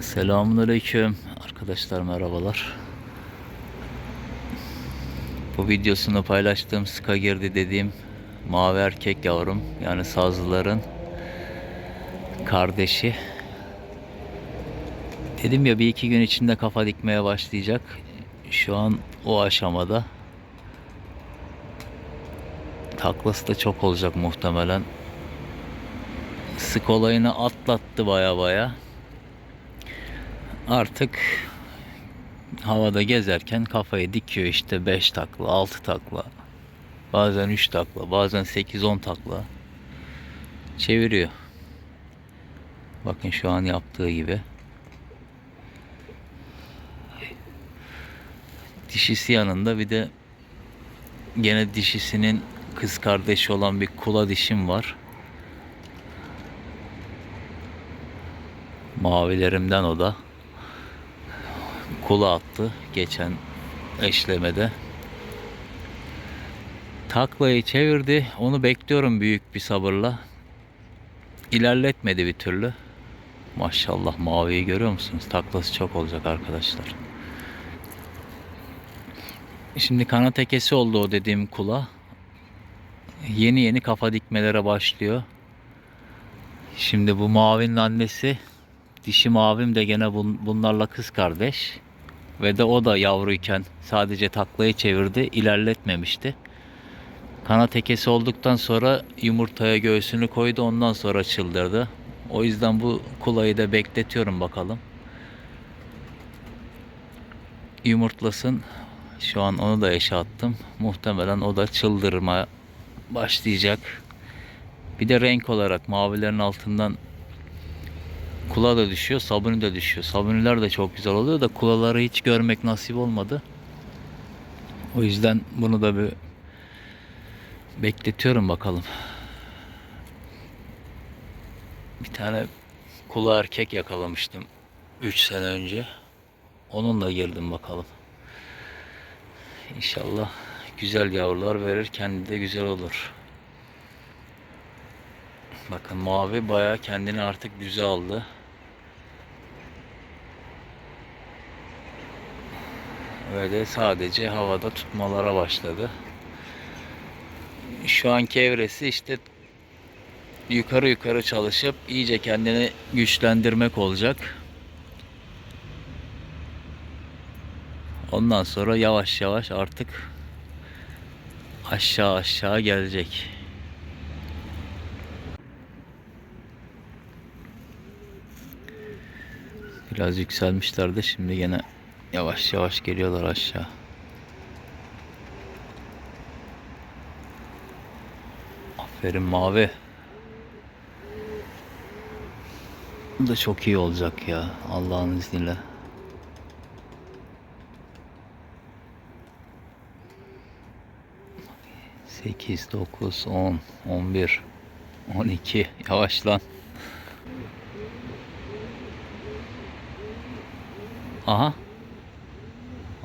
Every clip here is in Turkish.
Selamünaleyküm arkadaşlar merhabalar. Bu videosunu paylaştığım Ska girdi dediğim mavi erkek yavrum yani sazlıların kardeşi. Dedim ya bir iki gün içinde kafa dikmeye başlayacak. Şu an o aşamada. Taklası da çok olacak muhtemelen. Sık olayını atlattı baya baya artık havada gezerken kafayı dikiyor işte 5 takla, 6 takla. Bazen 3 takla, bazen 8-10 takla. Çeviriyor. Bakın şu an yaptığı gibi. Dişisi yanında bir de gene dişisinin kız kardeşi olan bir kula dişim var. Mavilerimden o da kula attı geçen eşlemede. Taklayı çevirdi. Onu bekliyorum büyük bir sabırla. İlerletmedi bir türlü. Maşallah maviyi görüyor musunuz? Taklası çok olacak arkadaşlar. Şimdi kanat ekesi oldu o dediğim kula. Yeni yeni kafa dikmelere başlıyor. Şimdi bu mavinin annesi dişi mavim de gene bun- bunlarla kız kardeş. Ve de o da yavruyken sadece taklayı çevirdi, ilerletmemişti. Kanat ekesi olduktan sonra yumurtaya göğsünü koydu, ondan sonra çıldırdı. O yüzden bu kulayı da bekletiyorum bakalım. Yumurtlasın. Şu an onu da eşe attım. Muhtemelen o da çıldırma başlayacak. Bir de renk olarak mavilerin altından Kula da düşüyor, sabuni de düşüyor. Sabuniler de çok güzel oluyor da kulaları hiç görmek nasip olmadı. O yüzden bunu da bir bekletiyorum bakalım. Bir tane kula erkek yakalamıştım 3 sene önce. Onunla girdim bakalım. İnşallah güzel yavrular verir, kendi de güzel olur. Bakın mavi bayağı kendini artık düze aldı. De sadece havada tutmalara başladı. Şu anki evresi işte yukarı yukarı çalışıp iyice kendini güçlendirmek olacak. Ondan sonra yavaş yavaş artık aşağı aşağı gelecek. Biraz yükselmişlerdi. Şimdi yine yavaş yavaş geliyorlar aşağı. Aferin mavi. Bu da çok iyi olacak ya Allah'ın izniyle. Sekiz, dokuz, on, on bir, on iki. Yavaş lan. Aha.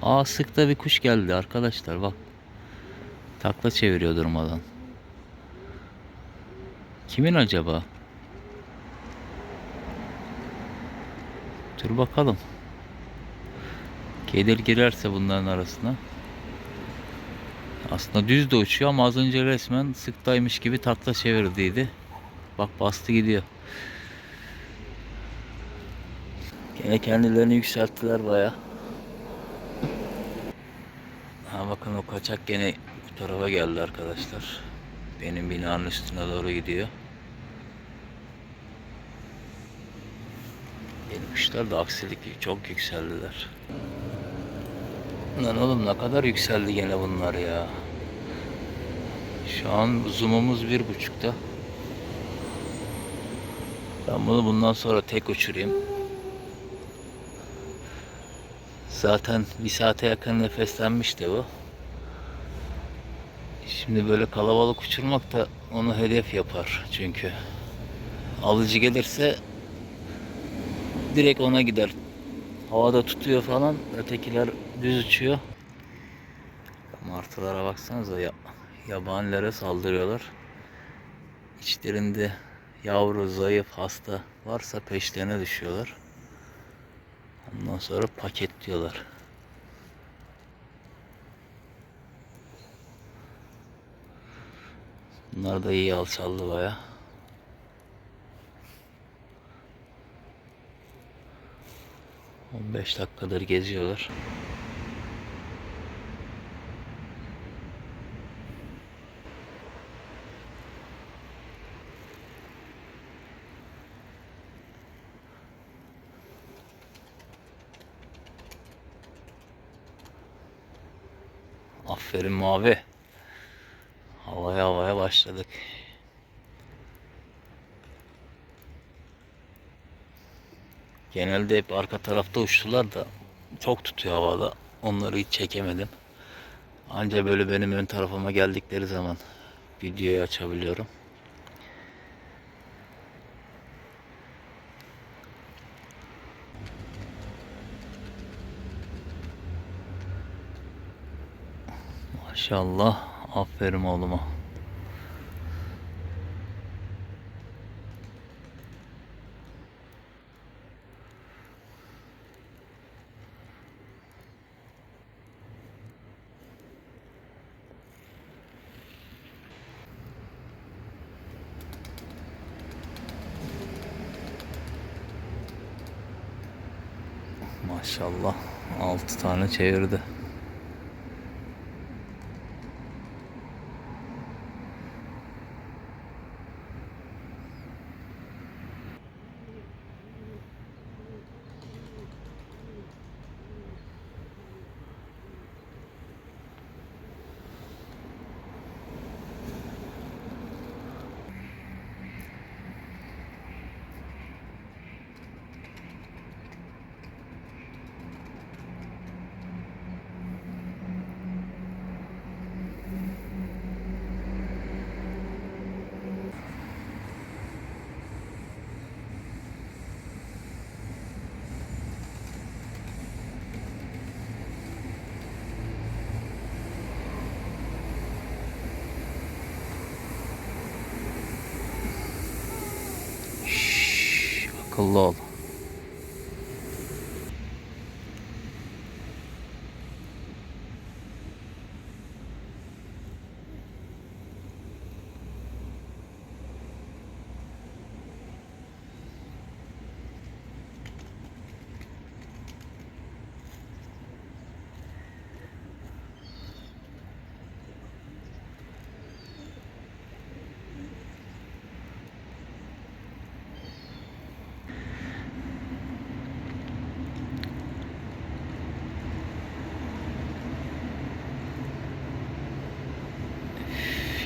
Aa sıkta bir kuş geldi arkadaşlar bak. Takla çeviriyor durmadan. Kimin acaba? Dur bakalım. Gelir girerse bunların arasına. Aslında düz de uçuyor ama az önce resmen sıktaymış gibi takla çevirdiydi. Bak bastı gidiyor. Gene kendilerini yükselttiler baya. Ha bakın o kaçak gene bu tarafa geldi arkadaşlar. Benim binanın üstüne doğru gidiyor. Benim kuşlar da aksilik çok yükseldiler. Lan oğlum ne kadar yükseldi gene bunlar ya. Şu an zoom'umuz bir buçukta. Ben bunu bundan sonra tek uçurayım. Zaten bir saate yakın nefeslenmişti bu. Şimdi böyle kalabalık uçurmak da onu hedef yapar çünkü. Alıcı gelirse direkt ona gider. Havada tutuyor falan. Ötekiler düz uçuyor. Martılara baksanıza ya yabanilere saldırıyorlar. İçlerinde yavru, zayıf, hasta varsa peşlerine düşüyorlar. Ondan sonra paketliyorlar. Bunlar da iyi alçaldı baya. On beş dakikadır geziyorlar. Aferin mavi. Havaya havaya başladık. Genelde hep arka tarafta uçtular da çok tutuyor havada. Onları hiç çekemedim. Anca böyle benim ön tarafıma geldikleri zaman videoyu açabiliyorum. Maşallah. Aferin oğluma. Maşallah. 6 tane çevirdi. lol.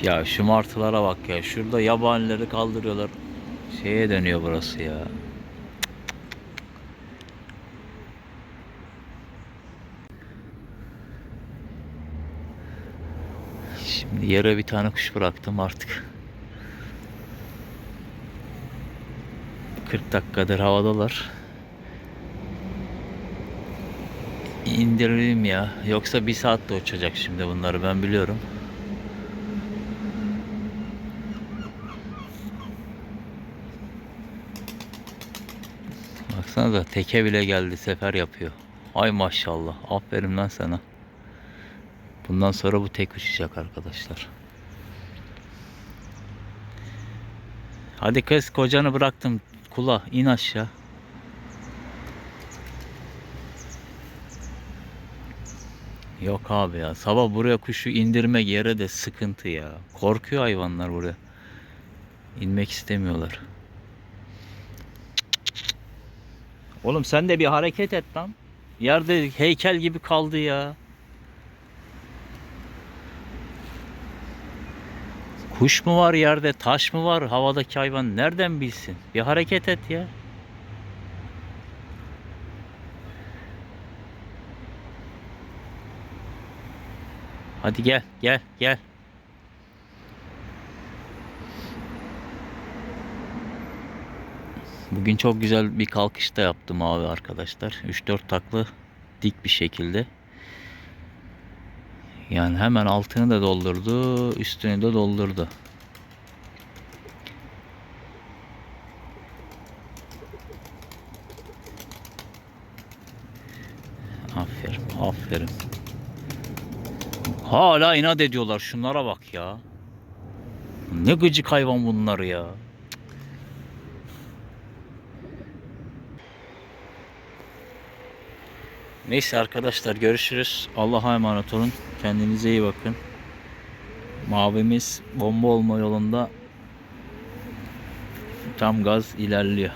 Ya şu martılara bak ya. Şurada yabanileri kaldırıyorlar. Şeye dönüyor burası ya. Şimdi yere bir tane kuş bıraktım artık. 40 dakikadır havadalar. İndireyim ya. Yoksa bir saat de uçacak şimdi bunları ben biliyorum. Baksana da teke bile geldi sefer yapıyor. Ay maşallah. Aferin lan sana. Bundan sonra bu tek uçacak arkadaşlar. Hadi kız kocanı bıraktım. Kula in aşağı. Yok abi ya. Sabah buraya kuşu indirmek yere de sıkıntı ya. Korkuyor hayvanlar buraya. İnmek istemiyorlar. Oğlum sen de bir hareket et lan. Yerde heykel gibi kaldı ya. Kuş mu var yerde, taş mı var havadaki hayvan nereden bilsin? Bir hareket et ya. Hadi gel, gel, gel. Bugün çok güzel bir kalkış da yaptım abi arkadaşlar. 3-4 taklı dik bir şekilde. Yani hemen altını da doldurdu, üstünü de doldurdu. Aferin, aferin. Hala inat ediyorlar. Şunlara bak ya. Ne gıcık hayvan bunlar ya. Neyse arkadaşlar görüşürüz. Allah'a emanet olun. Kendinize iyi bakın. Mavimiz bomba olma yolunda tam gaz ilerliyor.